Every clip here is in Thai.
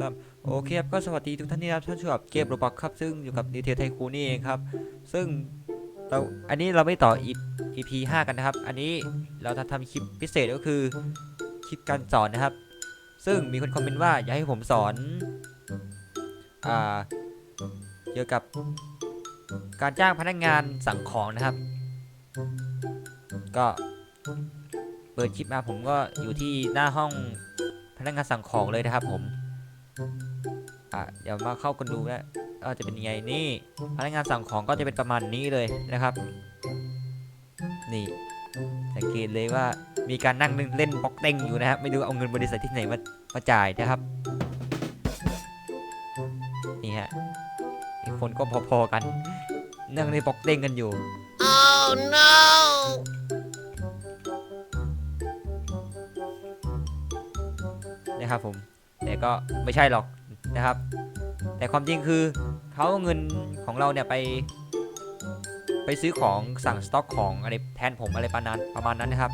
สามโอเคครับก็สวัสดีทุกท่านที่รับท่านชอบเกมโรบอกครับ ซึ่งอยู่กับดีเทลไทคูนี่เองครับ ซึ่งเราอันนี้เราไม่ต่อ EP 5 กันนะครับ อันนี้เราจะทำคลิปพิเศษก็คือคลิปการสอนนะครับ ซึ่งมีคนคอมเมนต์ว่าอยากให้ผมสอนอ่าเกี่ยวกับการจ้างพนักงานสั่งของนะครับ ก็เปิดคลิปมาผมก็อยู่ที่หน้าห้องพนักงานสั่งของเลยนะครับผม อะเดี๋ยวมาเข้ากันดูนะว่าจะเป็นยังไงนี่พนักงานสั่งของก็จะเป็นประมาณนี้เลยนะครับ นี่สังเกตเลยว่ามีการนั่งเล่นบล็อกเด้งอยู่นะครับไม่รู้เอาเงินบริษัทที่ไหนมามาจ่ายนะครับนี่ฮะอีกคนก็พอๆกัน นั่งเล่นบล็อกเด้งกันอยู่ Oh no! นะครับผมแต่ ก็ไม่ใช่หรอกนะครับ แต่ความจริงคือเขาเอาเงินของเราเนี่ยไป ไปซื้อของสั่งสต็อกของอะไรแทนผมอะไรประมาณประมาณนั้นนะครับ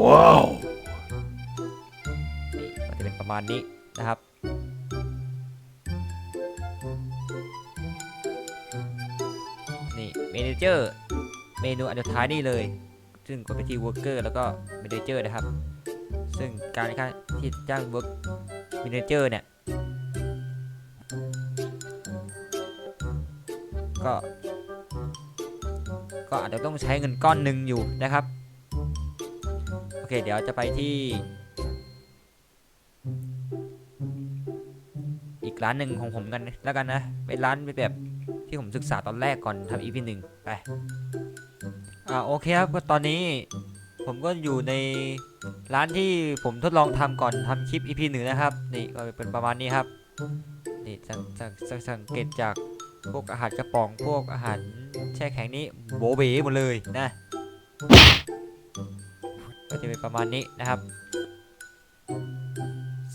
Wow! นี่ก็จะเป็นประมาณนี้นะครับนี่เมนเจอร์เมนูอันสุดท้ายนี่เลย ซึ่งกดไปที่ worker แล้วก็ manager นะครับ ซึ่งการที่จ้าง work manager เนี่ย ก็ ก็อาจจะต้องใช้เงินก้อนหนึ่งอยู่นะครับ โอเค เดี๋ยวจะไปที่ อีกร้านหนึ่งของผมกันแล้วกันนะ เป็นร้านแบบที่ผมศึกษาตอนแรกก่อนทำ EP หนึ่งไป อ่าโอเคครับ ก็ตอนนี้ ผมก็อยู่ในร้านที่ผมทดลองทำก่อนทำคลิป EP หนึ่งนะครับ นี่ก็เป็นประมาณนี้ครับ นี่สังสังสังสังเกตจากพวกอาหารกระป๋องพวกอาหารแช่แข็งนี้โบเบ๋หมดเลยนะ ก็จะเป็นประมาณนี้นะครับ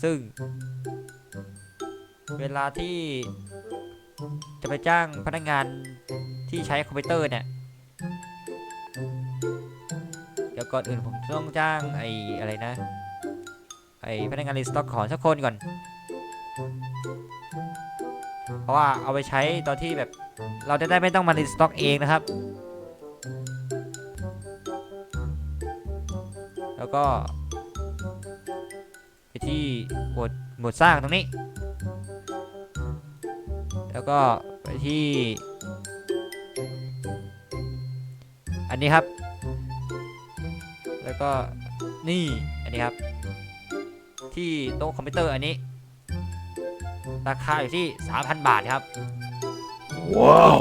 ซึ่ง เวลาที่จะไปจ้างพนักงานที่ใช้คอมพิวเตอร์เนี่ย ก่อนอื่นผมต้องจ้างไอ้อะไรนะ ไอ้พนักงานรีสต็อกของสักคนก่อน เพราะว่าเอาไปใช้ตอนที่แบบเราจะได้ไม่ต้องมารีสต็อกเองนะครับ แล้วก็ไปที่หมวดหมวดสร้างตรงนี้ แล้วก็ไปที่ อันนี้ครับ แล้วก็นี่อันนี้ครับ ที่โต๊ะคอมพิวเตอร์อันนี้ ราคาอยู่ที่ 3,000 บาทครับ Wow!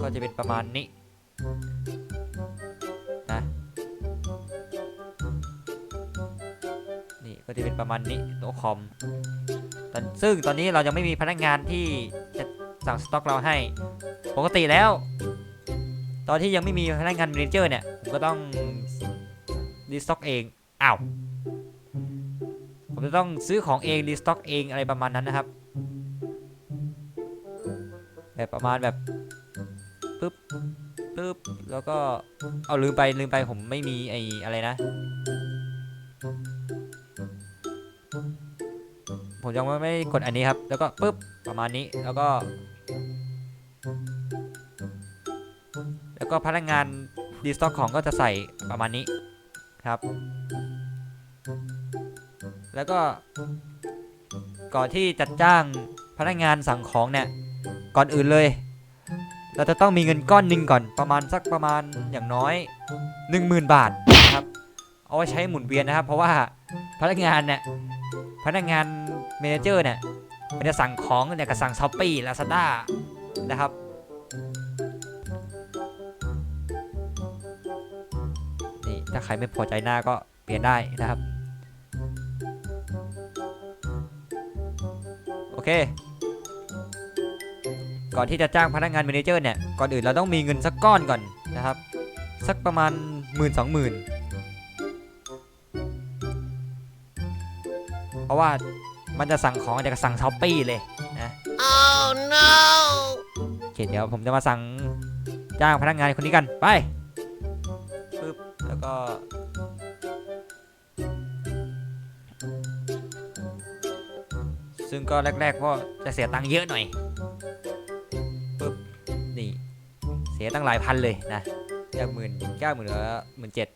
ก็จะเป็นประมาณนี้นะนี่ก็จะเป็นประมาณนี้โต๊ะคอมตอนซึ่งตอนนี้เรายังไม่มีพนักงานที่จะสั่งสต็อกเราให้ ปกติแล้ว ตอนที่ยังไม่มีพนักงานเมนเจอร์เนี่ยผมก็ต้องรีสต็อกเองอ้าวผมจะต้องซื้อของเองรีสต็อกเองอะไรประมาณนั้นนะครับแบบประมาณแบบปึ๊บปึ๊บแล้วก็เอาลืมไปลืมไปผมไม่มีไอ้อะไรนะ ผมยังไม่กดอันนี้ครับ แล้วก็ปึ๊บประมาณนี้แล้วก็ ก็พนักงานดีสต็อกของก็จะใส่ประมาณนี้ครับ แล้วก็ ก่อนที่จะจ้างพนักงานสั่งของเนี่ย ก่อนอื่นเลย เราจะต้องมีเงินก้อนหนึ่งก่อนประมาณสักประมาณอย่างน้อย 10,000 บาทนะครับ เอาไว้ใช้หมุนเวียนนะครับ เพราะว่าพนักงานเนี่ยพนักงานเมเนเจอร์เนี่ยมันจะสั่งของเนี่ยก็สั่งช้อปปี้ลาซาด้านะครับ ถ้าใครไม่พอใจหน้าก็เปลี่ยนได้นะครับ โอเค ก่อนที่จะจ้างพนักงานเมเนเจอร์เนี่ย ก่อนอื่นเราต้องมีเงินสักก้อนก่อนนะครับ สักประมาณหมื่นสองหมื่นเพราะว่ามันจะสั่งของจะสั่งช้อปปี้เลยนะ Oh no! โอเคเดี๋ยวผมจะมาสั่งจ้างพนักงานคนนี้กันไปปึ๊บ แล้วก็ซึ่งก็แรกๆก็จะเสียตังค์เยอะหน่อยปึ๊บนี่เสียตั้งหลายพันเลยนะจากหมื่นเก้าหมื่นเหลือหมื่นเจ็ด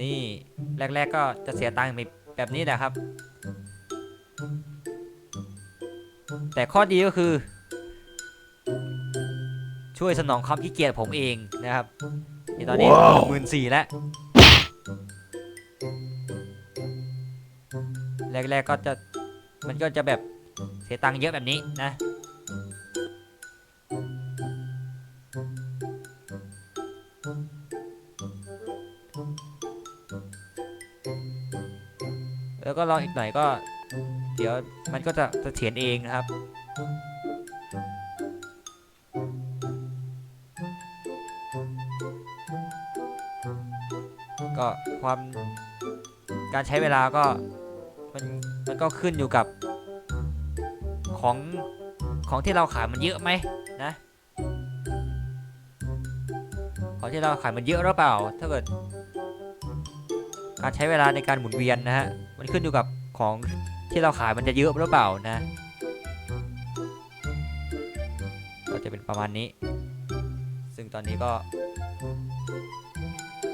นี่แรกๆก็จะเสียตังค์แบบนี้แหละครับ แต่ข้อดีก็คือ ช่วยสนองความขี้เกียจผมเองนะครับนี่ตอนนี้ว้าวหมื่นสี่แล้วแรกๆก็จะมันก็จะแบบเสียตังค์เยอะแบบนี้นะแล้วก็รออีกหน่อยก็ เดี๋ยวมันก็จะเสถียรเองนะครับ ก็ความการใช้เวลาก็มันมันก็ขึ้นอยู่กับของของที่เราขายมันเยอะไหมนะของที่เราขายมันเยอะหรือเปล่า ถ้าเกิด การใช้เวลาในการหมุนเวียนนะฮะมันขึ้นอยู่กับของที่เราขายมันจะเยอะหรือเปล่านะ ก็จะเป็นประมาณนี้ ซึ่งตอนนี้ก็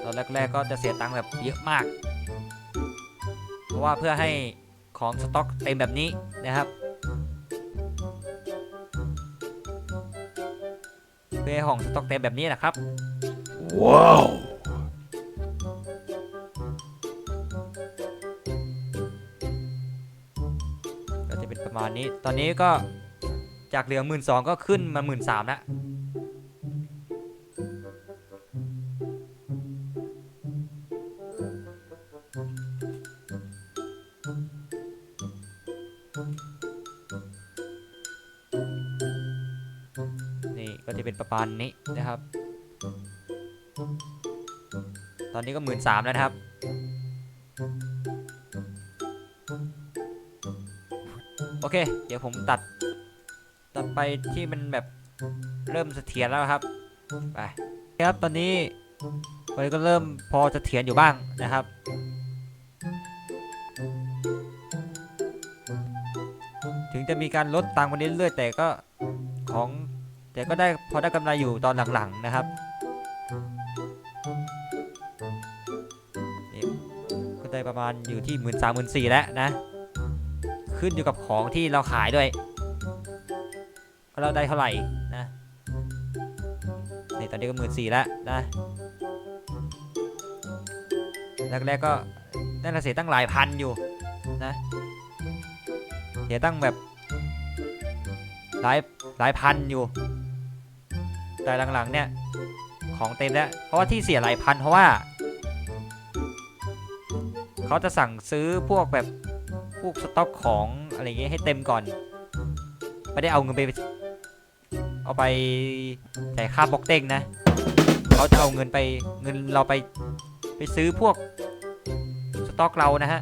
ตอนแรกๆก็จะเสียตังค์แบบเยอะมาก เพราะว่าเพื่อให้ของสต็อกเต็มแบบนี้นะครับเพื่อให้ของสต็อกเต็มแบบนี้นะครับ Wow. ก็จะเป็นประมาณนี้ ตอนนี้ก็จากเหลือหมื่นสองก็ขึ้นมาหมื่นสามแล้ว นี่ก็จะเป็นประมาณนี้นะครับ ตอนนี้ก็หมื่นสามแล้วนะครับ โอเค เดี๋ยวผมตัด ตัดไปที่มันแบบเริ่มเสถียรแล้วครับ ไปครับตอนนี้มันก็เริ่มพอจะเถียรอยู่บ้างนะครับ ถึงจะมีการลดตังค์มาเรื่อยๆแต่ก็ของแต่ก็ได้พอได้กำไรอยู่ตอนหลังๆนะครับนี่ก็ได้ประมาณอยู่ที่หมื่นสามหมื่นสี่แล้วนะ ขึ้นอยู่กับของที่เราขายด้วยว่าเราได้เท่าไหร่นะนี่ตอนนี้ก็หมื่นสี่แล้วนะแรกๆก็น่าจะเสียตั้งหลายพันอยู่นะ เสียตั้งแบบหลายหลายพันอยู่ แต่หลังๆเนี่ยของเต็มแล้ว เพราะว่าที่เสียหลายพันเพราะว่า เขาจะสั่งซื้อพวกแบบพวกสต็อกของอะไรเงี้ยให้เต็มก่อน ไม่ได้เอาเงินไป เอาไปจ่ายค่าบล็อกเด้งนะ เขาจะเอาเงินไปเงินเราไปไปซื้อพวกสต็อกเรานะฮะ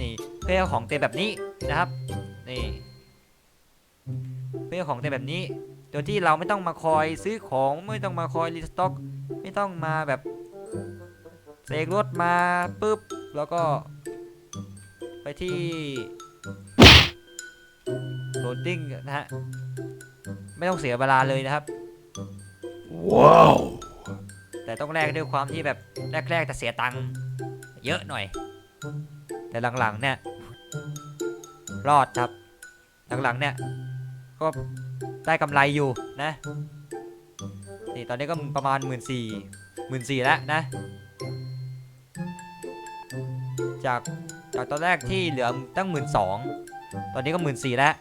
นี่ พื่อเอาของเต็มแบบนี้นะครับนี่เพื่อเอาของเต็มแบบนี้โดยที่เราไม่ต้องมาคอยซื้อของไม่ต้องมาคอยรีสต็อก ไม่ต้องมาแบบเสกรถมาปุ๊บแล้วก็ไปที่โหลดดิ้งนะฮะไม่ต้องเสียเวลาเลยนะครับ Wow. แต่ต้องแลกด้วยความที่แบบแรกๆจะเสียตังค์เยอะหน่อย แต่หลังๆเนี่ย รอดครับ หลังๆเนี่ย ก็ได้กำไรอยู่นะ นี่ตอนนี้ก็ประมาณหมื่นสี่หมื่นสี่แล้วนะ จากจากตอนแรกที่เหลือตั้งหมื่นสองตอนนี้ก็หมื่นสี่แล้ว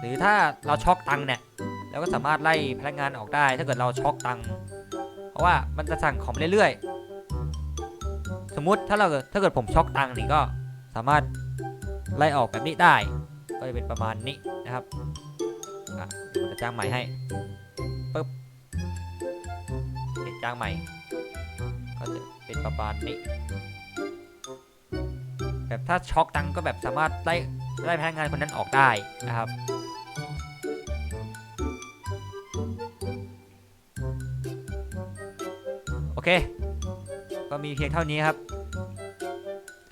หรือถ้าเราช็อกตังค์เนี่ยเราก็สามารถไล่พนักงานออกได้ ถ้าเกิดเราช็อกตังค์ ราะว่ามันจะสั่งของเรื่อยๆ สมมุติถ้าเราถ้าเกิดผมช็อกตังค์นี่ก็สามารถไล่ออกแบบนี้ได้ ก็จะเป็นประมาณนี้นะครับอะจะจ้างใหม่ให้ปึ๊บเป็นจ้างใหม่ ก็จะเป็นประมาณนี้ แบบถ้าช็อกตังค์ก็แบบสามารถไล่ไล่พนักงานคนนั้นออกได้นะครับ เค ก็มีเพียงเท่านี้ครับ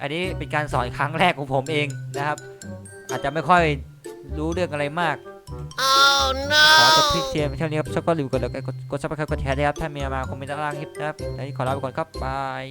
อันนี้เป็นการสอนครั้งแรกของผมเองนะครับ อาจจะไม่ค่อยรู้เรื่องอะไรมากขอจบที่เชียร์เท่านี้ครับชอบก็ลืมกดไลค์กดกดซับสไครต์กดแชร์ด้วยครับ ถ้ามีมาคอมเมนต์ด้านล่างคลิปนะครับอันนี้ขอลาไปก่อนครับบาย